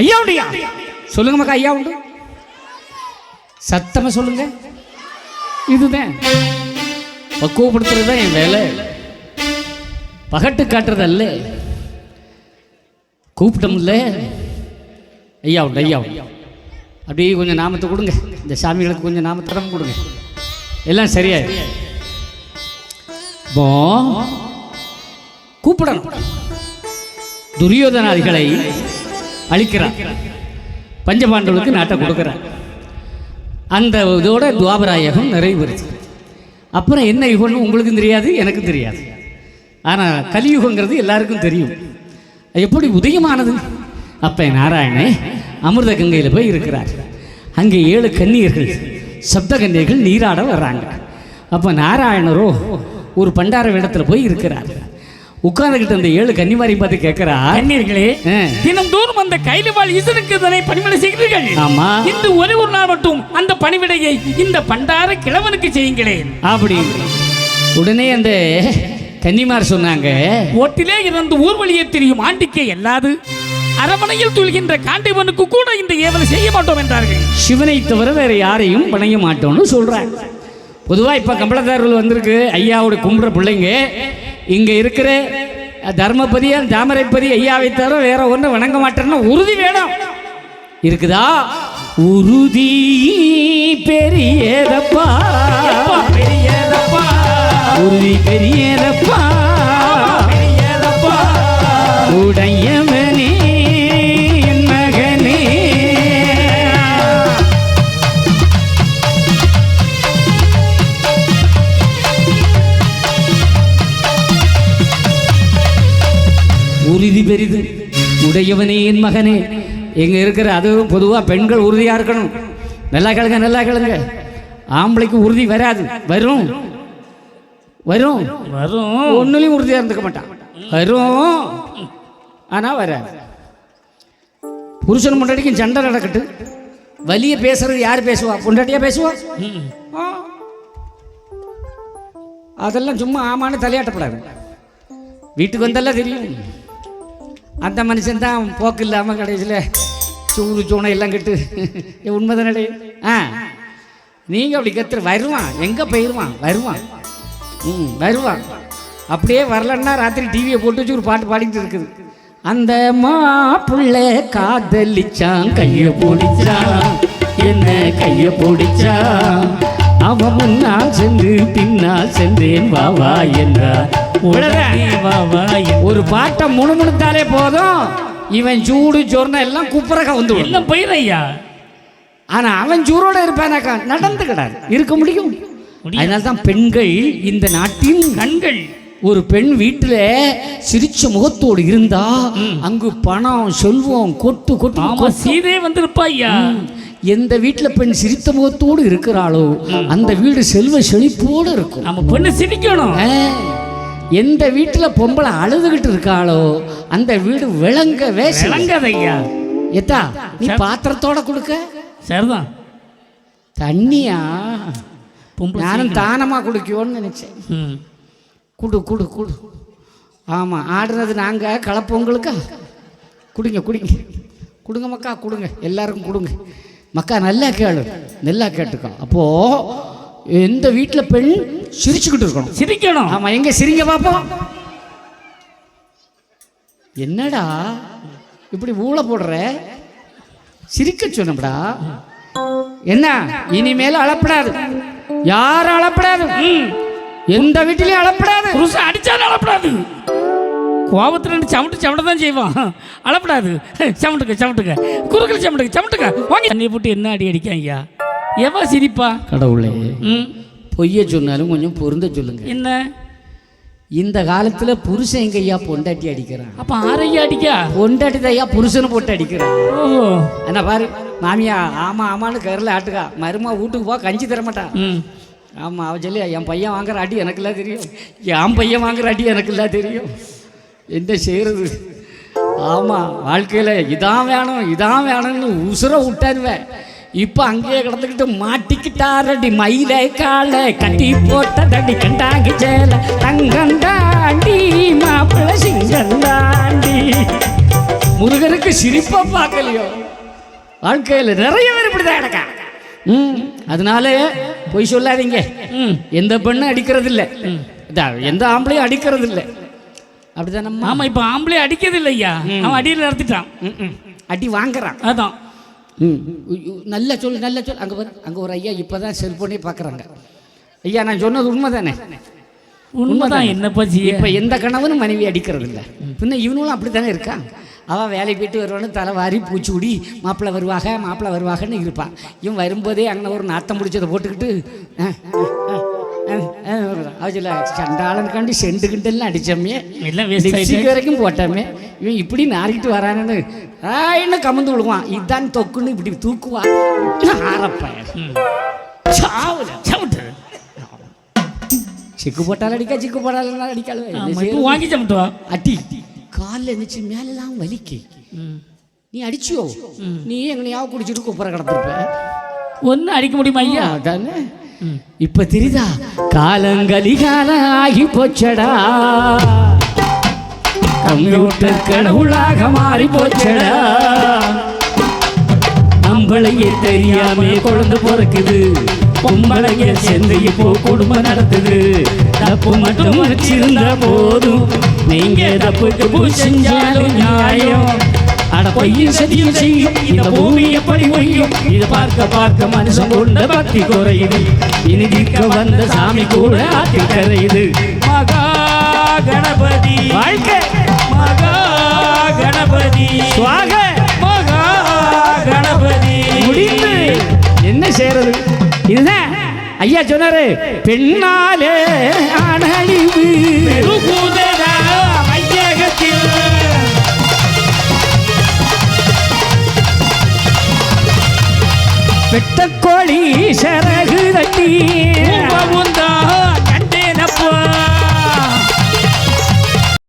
ஐயா உண்டியா சொல்லுங்க மக்கா ஐயா உண்டு. சத்தமா சொல்லுங்க. இதுதான். பக்குவப்படுத்துறது தான் என் வேலை. பகட்டு காட்டுறது அல்ல கூப்பிட்டோம்ல. ஐயா உண்டு ஐயா உண்டு. அப்படியே கொஞ்சம் நாமத்தை கொடுங்க. இந்த சாமிகளுக்கு கொஞ்சம் நாமத்திடம் கொடுங்க. எல்லாம் சரியாயிடும் போ. கூப்பிடணும். துரியோதனாதிகளை அழிக்கிறான். பஞ்சபாண்டவர்களுக்கு நாட்டை கொடுக்குறான். அந்த இதோட துவாபராயகம் நிறைவுறுச்சு அப்புறம் என்ன யுகம்னு உங்களுக்கும் தெரியாது எனக்கும் தெரியாது. ஆனால் கலியுகங்கிறது எல்லாருக்கும் தெரியும். அது எப்படி உதயமானது? அப்போ நாராயணே அமிர்த கங்கையில் போய் இருக்கிறார். அங்கே ஏழு கன்னியர்கள் சப்த கன்னியர்கள் நீராட வர்றாங்க. அப்போ நாராயணரோ ஒரு பண்டார இடத்துல போய் இருக்கிறார். உட்கார்ந்துக்கிட்டு அந்த ஏழு கன்னிமாரையும் பார்த்து கேட்குறா கண்ணீர்களே ஆ. தினந்தோறும் அந்த கைலிவாள் ஈசனுக்கு இதனை பணிவிடை செய்கிறீர்கள். ஆமா. இந்த ஒரே ஒரு நாள் மட்டும் அந்த பணிவிடையை இந்த பண்டார கிழவனுக்கு செய்யுங்களேன். அப்படி. உடனே அந்த கன்னிமார் சொன்னாங்க ஓட்டிலே இருந்து ஊர்வழியே தெரியும் ஆண்டிக்கே எல்லாது. அரமனையில் துள்கின்ற காண்டிவனுக்கு கூட இந்த ஏவலை செய்ய மாட்டோம் என்றார்கள். சிவனை தவிர வேற யாரையும் வணங்க மாட்டோம்னு சொல்றாங்க. பொதுவாக இப்போ கம்பளதாரர்கள் வந்திருக்கு ஐயாவோட கும்பிட்ற பிள்ளைங்க. இங்கே இருக்கிற தர்மபதி தாமரைப்பதி ஐயாவை தவிர வேற ஒன்றும் வணங்க மாட்டேன்னா உறுதி வேணும். இருக்குதா? உறுதி பெரியதப்பா. பெரியதப்பா? உறுதி பெரியதப்பா. பெரிது. உடையவனே என் மகனே. எங்க இருக்கிற அதுவும் பொதுவா பெண்கள் உறுதியா இருக்கணும். நல்லா கேளுங்க நல்லா கேளுங்க. ஆம்பளைக்கு உறுதி வராது. வரும். வரும். வரும். ஒன்றுலையும் உறுதியாக இருந்துக்க மாட்டான். வரும். ஆனால் வராது. புருஷன் முன்னாடிக்கும் சண்டை நடக்கட்டு. வலிய பேசுறது யார் பேசுவா? பொண்டாட்டியா பேசுவா. அதெல்லாம் சும்மா ஆமான்னு தலையாட்டப்படாது. வீட்டுக்கு வந்தெல்லாம் தெரியும். அந்த மனுஷன் தான் போக்கு இல்லாமல் கடைசியில் சூடு சூனை எல்லாம் கெட்டு. உண்மைதானடே ஆ. நீங்கள் அப்படி கத்துற வருவான். எங்கே போயிடுவான் வருவான். ம் வருவான். அப்படியே வரலன்னா ராத்திரி டிவியை போட்டு வச்சு ஒரு பாட்டு பாடிட்டு இருக்குது. அந்த மாப்புள்ள காதலிச்சான் கைய பிடிச்சான். என்ன கைய பிடிச்சான்? அவன் முன்னால் சென்று பின்னால் சென்றேன். வா வா ஒரு பாட்டை முணுமுணுத்தாலே போதும். இவன் சூடு சொர்ண எல்லாம் குப்புறக வந்து. எல்லாம் பயிர் ஐயா ஆனா அவன் சூரோட இருப்பானாக்கா நடந்து கிடாது இருக்க முடியும். அதனால தான் பெண்கள் இந்த நாட்டின் கண்கள். ஒரு பெண் வீட்டுல சிரிச்ச முகத்தோடு இருந்தா அங்கு பணம் செல்வம் கொட்டு கொட்டு. சீதே வந்திருப்பா ஐயா எந்த வீட்டுல பெண் சிரித்த முகத்தோடு இருக்கிறாளோ அந்த வீடு செல்வ செழிப்போடு இருக்கும். நம்ம பொண்ணு சிரிக்கணும். எந்த வீட்டுல பொம்பளை அழுதுகிட்டு இருக்காளோ அந்த வீடு விளங்கவே செய்யும். விளங்காத ஐயா எத்தா நீ பாத்திரத்தோட கொடுக்க. சரிதான். தண்ணியா? பொம்பளை நானும் தானமா குடிக்குவோன்னு நினைச்சேன். குடு குடு குடு. ஆமாம் ஆடுறது நாங்கள் கலப்பொங்கலுக்கா குடிங்க குடிங்க. கொடுங்க மக்கா கொடுங்க. எல்லாருக்கும் கொடுங்க. மக்கா நல்லா கேளு. நல்லா கேட்டுக்கோ. அப்போது எந்த வீட்டில் பெண் சிரிச்சுக்கிட்டு இருக்கணும். சிரிக்கணும். ஆமாம் எங்கே சிரிங்க பார்ப்போம் என்னடா இப்படி ஊழ போடுற? சிரிக்க சொன்னப்படா என்ன? இனிமேல் அளப்படாது யாரும் அளப்படாது ம். எந்த வீட்டிலையும் அளப்படாது புருஷன் அடிச்சாலும் அழப்படாது. கோபத்துல இருந்து சமட்டு சமட்ட தான் செய்வான். அழப்படாது. சமட்டுக்க சமட்டுக்க குறுக்கல் சமட்டுக்க சமட்டுக்க வாங்கி தண்ணியை போட்டு என்ன அடி அடிக்க ஐயா எவா சிரிப்பா? கடவுளே. ம். பொய்ய சொன்னாலும் கொஞ்சம் பொருந்த சொல்லுங்க. என்ன? இந்த காலத்துல புருஷன் எங்க ஐயா பொண்டாட்டி அடிக்கிறான்? அப்ப ஆரையா அடிக்கா? பொண்டாட்டி தான் ஐயா புருஷனை போட்டு அடிக்கிறான். ஓஹோ. என்ன பாரு மாமியா ஆமா ஆமான்னு கரில் ஆட்டுக்கா. மருமா வீட்டுக்கு போ கஞ்சி தர மாட்டா. ம். ஆமா அவ சொல்லி என் பையன் வாங்குற அடி எனக்குலாம் தெரியும். என் பையன் வாங்குற அடி எனக்குலாம் தெரியும். என்ன செய்யறது ஆமா வாழ்க்கையில இதான் வேணும் இதான் வேணும்னு உசுர விட்டாருவேன் இப்போ அங்கேயே கிடந்துக்கிட்டு மாட்டிக்கிட்டாரடி. மயிலை காலை கட்டி போட்டதடி. கண்டாங்கி சேல தங்கம் தாண்டி மாப்பிள்ளை சிங்கம் தாண்டி. முருகருக்கு சிரிப்பா பார்க்கலையோ? வாழ்க்கையில் நிறைய பேர் இப்படிதான் கிடக்கா ம் அதனால பொய் சொல்லாதீங்க. ம் எந்த பெண்ணும் அடிக்கிறது இல்லை எந்த ஆம்பளையும் அடிக்கிறது இல்லை அப்படிதான் நம்ம ஆமா இப்ப ஆம்பளை அடிக்கிறது இல்லை ஐயா அவன் அடியில் நடத்திட்டான். அடி வாங்குறான். அதான். நல்ல சொல் நல்ல சொல். அங்கே பாரு அங்கே ஒரு ஐயா இப்போ தான் செல்ஃபோனே பார்க்குறாங்க ஐயா நான் சொன்னது உண்மை தானே உண்மைதான்? என்னப்பா செய்ய இப்போ எந்த கணவனும் மனைவி அடிக்கிறது இல்லை பின்ன இவனும் அப்படி தானே இருக்கான் அவன் வேலைக்கு போயிட்டு வருவான்னு தலை வாரி பூச்சூடி மாப்பிள்ளை வருவாக மாப்பிள்ளை வருவாகன்னு இருப்பான் இவன் வரும்போதே அங்கே ஒரு நாத்தம் பிடிச்சதை போட்டுக்கிட்டு சொல்ல சண்டாளனுக்காண்டி செண்டு கிண்டல்லாம் அடிச்சோமே எல்லாம் லிப்ஸ்டிக் வரைக்கும் போட்டாமே. இவன் இப்படி நாரிக்கிட்டு வரானு ஆயின்னு கமந்து விழுவான் இதான் தொக்குன்னு இப்படி தூக்குவான் ஆரப்பையன் சாவுல. சவுட்டு. சிக்கு போட்டாலும் அடிக்கா சிக்கு போட்டாலும் அடிக்காலும்? வாங்கி சமட்டு வா அடி. காலில் இருந்துச்சு மேலெல்லாம் வலிக்கு. நீ அடிச்சியோ? நீ எங்கனையாவது குடிச்சிட்டு குப்புற கிடந்திருப்ப. ஒன்றும் அடிக்க முடியுமா ஐயா? அதானே. இப்ப தெரியுதா? காலங்கலிகாலம் ஆகி போச்சடா கம்ப்யூட்டர் கடவுளாக மாறி போச்சடா நம்மளையே தெரியாம குழந்தை பிறக்குது. பொம்பளைங்க சேர்ந்து இப்போ குடும்பம் நடத்துது. தப்பு மட்டும் வச்சிருந்தா போதும். நீங்க தப்புக்கு செஞ்சாலும் நியாயம். அட பொய்யும் சதியும் செய்யும். இந்த பூமி எப்படி ஒய்யும் இதை பார்க்க பார்க்க மனுஷன் கொண்ட பக்தி குறையுது. இனி வந்த சாமி கூட ஆத்தி கரையுது. மகா கணபதி. வாழ்க்கை. மகா கணபதி. சுவாக. மகா கணபதி. முடிந்து. என்ன செய்யறது இதுதான். ஐயா சொன்னாரு பெண்ணாலே அனழிவு வெட்டக்கோழி